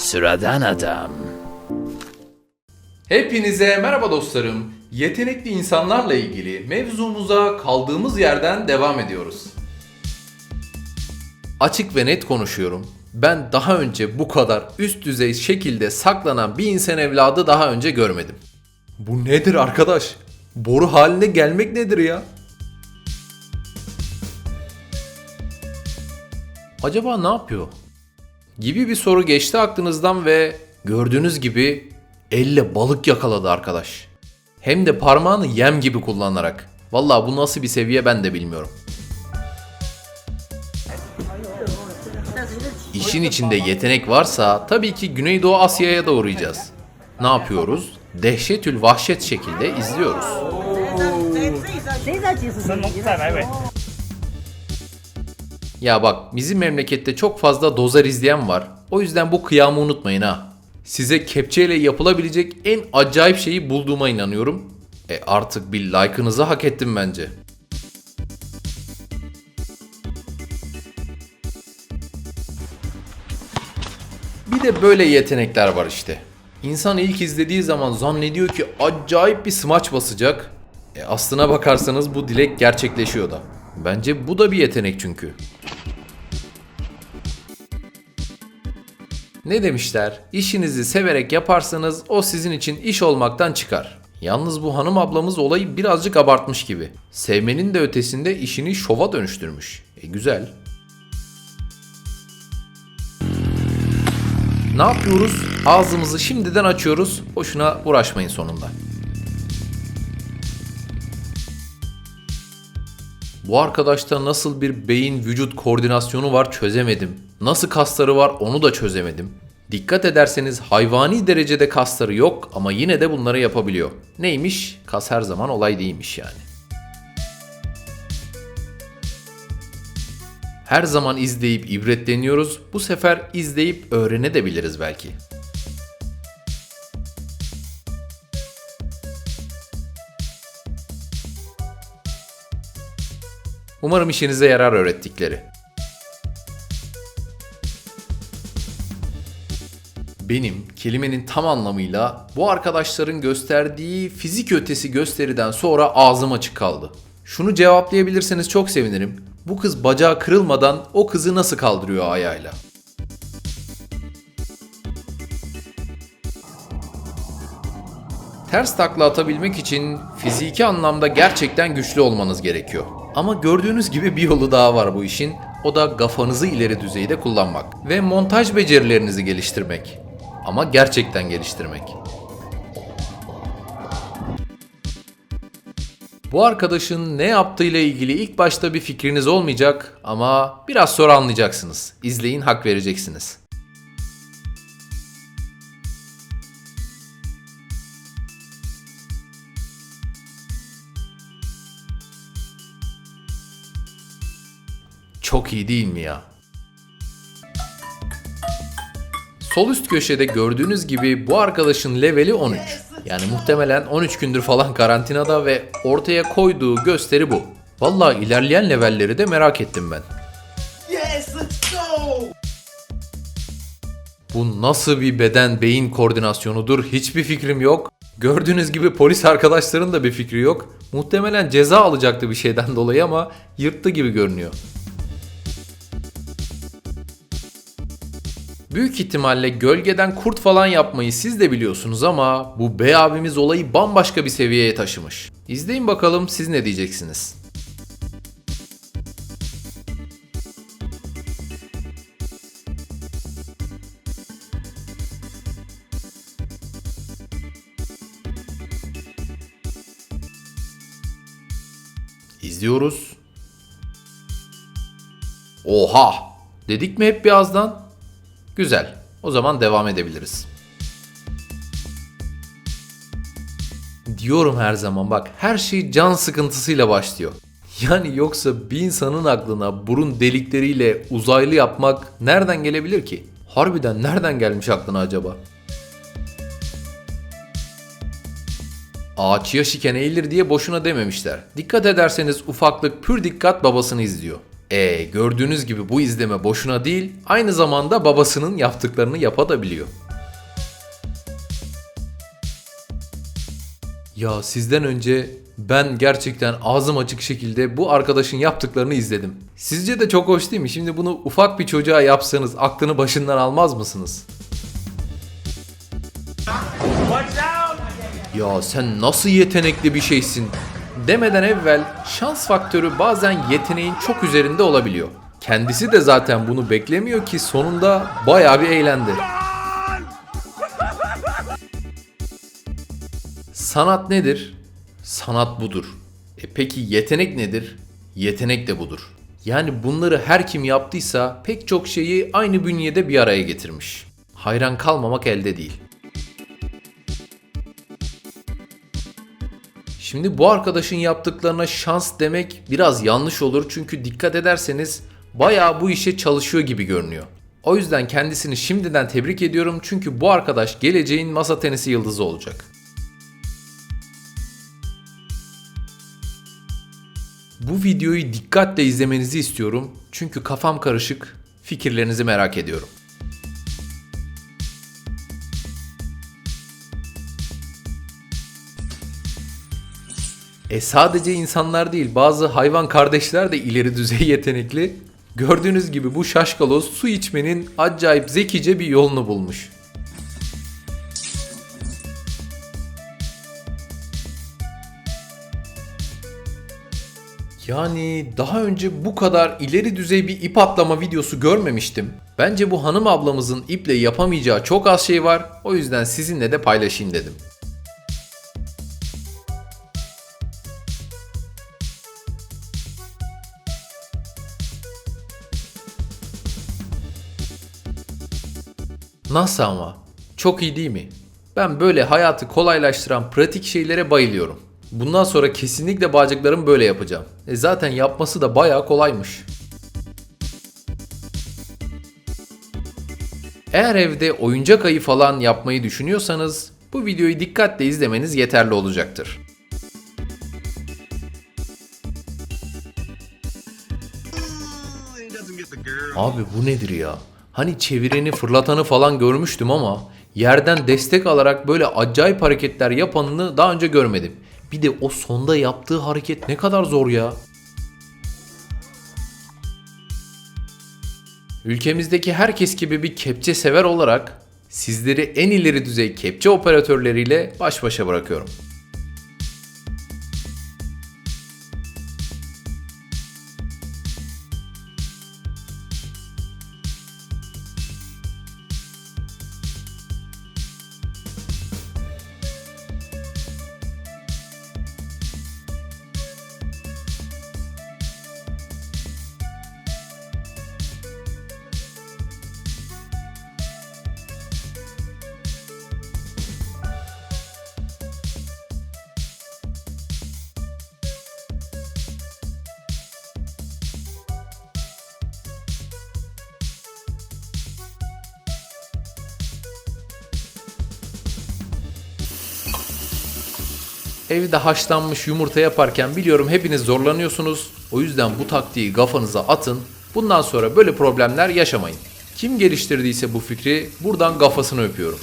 Sıradan adam. Hepinize merhaba dostlarım. Yetenekli insanlarla ilgili mevzumuza kaldığımız yerden devam ediyoruz. Açık ve net konuşuyorum. Ben daha önce bu kadar üst düzey şekilde saklanan bir insan evladı daha önce görmedim. Bu nedir arkadaş? Boru haline gelmek nedir ya? Acaba ne yapıyor? Gibi bir soru geçti aklınızdan ve gördüğünüz gibi elle balık yakaladı arkadaş. Hem de parmağını yem gibi kullanarak. Vallahi bu nasıl bir seviye ben de bilmiyorum. İşin içinde yetenek varsa tabii ki Güneydoğu Asya'ya da uğrayacağız. Ne yapıyoruz? Dehşetül vahşet şekilde izliyoruz. Ya bak bizim memlekette çok fazla dozer izleyen var. O yüzden bu kıyamı unutmayın ha. Size kepçeyle yapılabilecek en acayip şeyi bulduğuma inanıyorum. E artık bir like'ınızı hak ettim bence. Bir de böyle yetenekler var işte. İnsan ilk izlediği zaman zannediyor ki acayip bir smaç basacak. E aslına bakarsanız bu dilek gerçekleşiyor da. Bence bu da bir yetenek çünkü. Ne demişler? İşinizi severek yaparsanız o sizin için iş olmaktan çıkar. Yalnız bu hanım ablamız olayı birazcık abartmış gibi. Sevmenin de ötesinde işini şova dönüştürmüş. E güzel. Ne yapıyoruz? Ağzımızı şimdiden açıyoruz. Boşuna uğraşmayın sonunda. Bu arkadaşta nasıl bir beyin vücut koordinasyonu var çözemedim. Nasıl kasları var onu da çözemedim. Dikkat ederseniz hayvani derecede kasları yok ama yine de bunları yapabiliyor. Neymiş? Kas her zaman olay değilmiş yani. Her zaman izleyip ibretleniyoruz. Bu sefer izleyip öğrenebiliriz belki. Umarım işinize yarar öğrettikleri. Benim kelimenin tam anlamıyla bu arkadaşların gösterdiği fizik ötesi gösteriden sonra ağzım açık kaldı. Şunu cevaplayabilirseniz çok sevinirim. Bu kız bacağı kırılmadan o kızı nasıl kaldırıyor ayağıyla? Ters takla atabilmek için fiziki anlamda gerçekten güçlü olmanız gerekiyor. Ama gördüğünüz gibi bir yolu daha var bu işin. O da kafanızı ileri düzeyde kullanmak ve montaj becerilerinizi geliştirmek. Ama gerçekten geliştirmek. Bu arkadaşın ne yaptığıyla ilgili ilk başta bir fikriniz olmayacak ama biraz sonra anlayacaksınız. İzleyin hak vereceksiniz. Çok iyi değil mi ya? Sol üst köşede gördüğünüz gibi bu arkadaşın leveli 13. Yani muhtemelen 13 gündür falan karantinada ve ortaya koyduğu gösteri bu. Vallahi ilerleyen levelleri de merak ettim ben. Bu nasıl bir beden beyin koordinasyonudur hiçbir fikrim yok. Gördüğünüz gibi polis arkadaşların da bir fikri yok. Muhtemelen ceza alacaktı bir şeyden dolayı ama yırttı gibi görünüyor. Büyük ihtimalle gölgeden kurt falan yapmayı siz de biliyorsunuz ama bu bey abimiz olayı bambaşka bir seviyeye taşımış. İzleyin bakalım siz ne diyeceksiniz. İzliyoruz. Oha! Dedik mi hep bir ağızdan? Güzel. O zaman devam edebiliriz. Diyorum her zaman bak her şey can sıkıntısıyla başlıyor. Yani yoksa bir insanın aklına burun delikleriyle uzaylı yapmak nereden gelebilir ki? Harbiden nereden gelmiş aklına acaba? Ağaç yaş iken eğilir diye boşuna dememişler. Dikkat ederseniz ufaklık pür dikkat babasını izliyor. E gördüğünüz gibi bu izleme boşuna değil, aynı zamanda babasının yaptıklarını yapabiliyor. Ya sizden önce ben gerçekten ağzım açık şekilde bu arkadaşın yaptıklarını izledim. Sizce de çok hoş değil mi? Şimdi bunu ufak bir çocuğa yapsanız aklını başından almaz mısınız? Ya sen nasıl yetenekli bir şeysin demeden evvel şans faktörü bazen yeteneğin çok üzerinde olabiliyor. Kendisi de zaten bunu beklemiyor ki sonunda bayağı bir eğlendi. Sanat nedir? Sanat budur. E peki yetenek nedir? Yetenek de budur. Yani bunları her kim yaptıysa pek çok şeyi aynı bünyede bir araya getirmiş. Hayran kalmamak elde değil. Şimdi bu arkadaşın yaptıklarına şans demek biraz yanlış olur çünkü dikkat ederseniz bayağı bu işe çalışıyor gibi görünüyor. O yüzden kendisini şimdiden tebrik ediyorum çünkü bu arkadaş geleceğin masa tenisi yıldızı olacak. Bu videoyu dikkatle izlemenizi istiyorum çünkü kafam karışık, fikirlerinizi merak ediyorum. E sadece insanlar değil bazı hayvan kardeşler de ileri düzey yetenekli. Gördüğünüz gibi bu şaşkaloz su içmenin acayip zekice bir yolunu bulmuş. Yani daha önce bu kadar ileri düzey bir ip atlama videosu görmemiştim. Bence bu hanım ablamızın iple yapamayacağı çok az şey var. O yüzden sizinle de paylaşayım dedim. Nasıl ama? Çok iyi değil mi? Ben böyle hayatı kolaylaştıran pratik şeylere bayılıyorum. Bundan sonra kesinlikle bacaklarımı böyle yapacağım. E zaten yapması da bayağı kolaymış. Eğer evde oyuncak ayı falan yapmayı düşünüyorsanız bu videoyu dikkatle izlemeniz yeterli olacaktır. Abi bu nedir ya? Hani çevireni fırlatanı falan görmüştüm ama yerden destek alarak böyle acayip hareketler yapanını daha önce görmedim. Bir de o sonda yaptığı hareket ne kadar zor ya. Ülkemizdeki herkes gibi bir kepçe sever olarak sizleri en ileri düzey kepçe operatörleriyle baş başa bırakıyorum. Evde haşlanmış yumurta yaparken biliyorum hepiniz zorlanıyorsunuz. O yüzden bu taktiği kafanıza atın. Bundan sonra böyle problemler yaşamayın. Kim geliştirdiyse bu fikri buradan kafasını öpüyorum.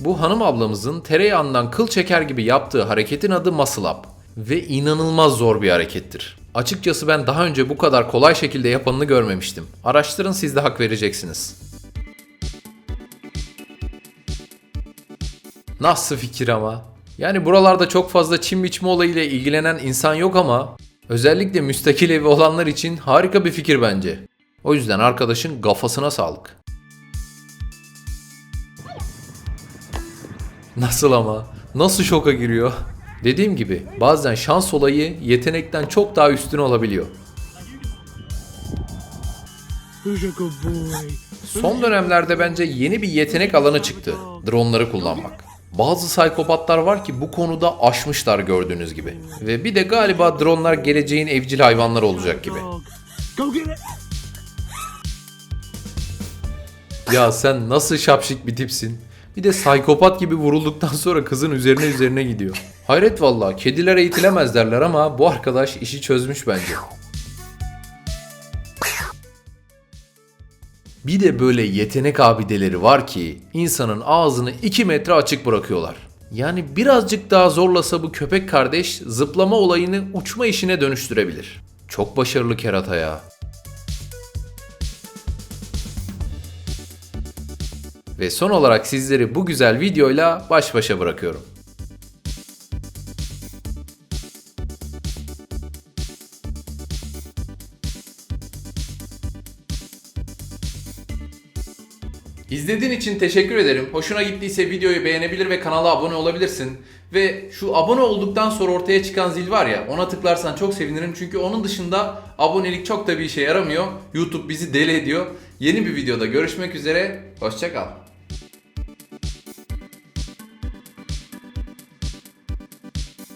Bu hanım ablamızın tereyağından kıl çeker gibi yaptığı hareketin adı muscle up ve inanılmaz zor bir harekettir. Açıkçası ben daha önce bu kadar kolay şekilde yapanını görmemiştim. Araştırın siz de hak vereceksiniz. Nasıl fikir ama? Yani buralarda çok fazla çim biçme olayıyla ilgilenen insan yok ama özellikle müstakil evi olanlar için harika bir fikir bence. O yüzden arkadaşın kafasına sağlık. Nasıl ama? Nasıl şoka giriyor? Dediğim gibi bazen şans olayı yetenekten çok daha üstün olabiliyor. Son dönemlerde bence yeni bir yetenek alanı çıktı. Dronları kullanmak. Bazı psikopatlar var ki bu konuda aşmışlar gördüğünüz gibi. Ve bir de galiba dronlar geleceğin evcil hayvanları olacak gibi. Ya sen nasıl şapşik bir tipsin? Bir de psikopat gibi vurulduktan sonra kızın üzerine üzerine gidiyor. Hayret valla kediler eğitilemez derler ama bu arkadaş işi çözmüş bence. Bir de böyle yetenek abideleri var ki insanın ağzını 2 metre açık bırakıyorlar. Yani birazcık daha zorlasa bu köpek kardeş zıplama olayını uçma işine dönüştürebilir. Çok başarılı kerata ya. Ve son olarak sizleri bu güzel videoyla baş başa bırakıyorum. İzlediğin için teşekkür ederim. Hoşuna gittiyse videoyu beğenebilir ve kanala abone olabilirsin. Ve şu abone olduktan sonra ortaya çıkan zil var ya ona tıklarsan çok sevinirim. Çünkü onun dışında abonelik çok da bir işe yaramıyor. YouTube bizi deli ediyor. Yeni bir videoda görüşmek üzere. Hoşçakal.